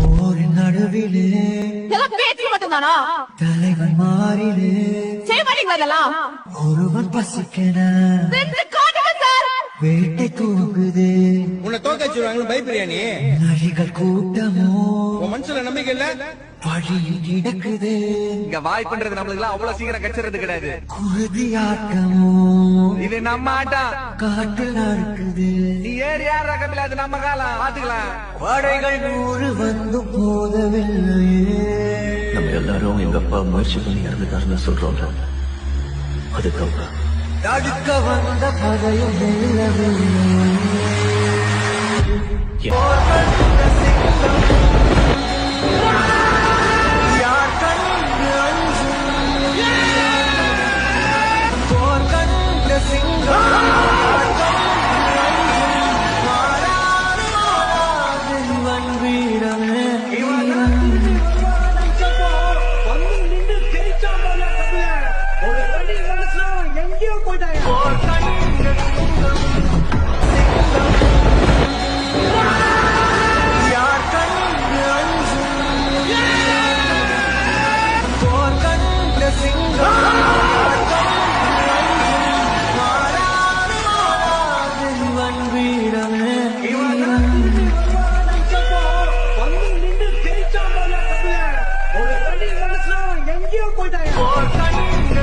போரின் நடுவிலே பேச்சுக்கு மட்டும்தானா? தலைவன் மாறிலே செய்ய மாட்டீங்களா இதெல்லாம். ஒருவன் சார் வேட்டை தூங்குது. உன்னை தோக்க வச்சிருவாங்க பயப்படுறியா நீ? நரிகள் கூட்டமோ? உன் மனசுல நம்பிக்கை இல்ல? வழியில் கிடக்குது இங்க வாய்ப்புன்றது நம்மளுக்கு எல்லாம் அவ்வளவு சீக்கிரம் கச்சிறது கிடையாது. குருதியாட்டமோ இது நம்ம ஆட்டம். காட்டில் நடக்குது நீ ஏறி யார் ரகமில்ல அது நம்ம காலம் பாத்துக்கலாம். படைகள் நூறு வந்து போதவில்லையே. நம்ம எல்லாரும் எங்க அப்பா முயற்சி பண்ணி இறந்துட்டாருன்னு சொல்றோம்ல. அதுக்கப்புறம் Dağ kavanda parayı bellemeyin பேசலாம் எங்கேயோ போயிட்டாங்க எங்கேயோ போயிட்டாங்க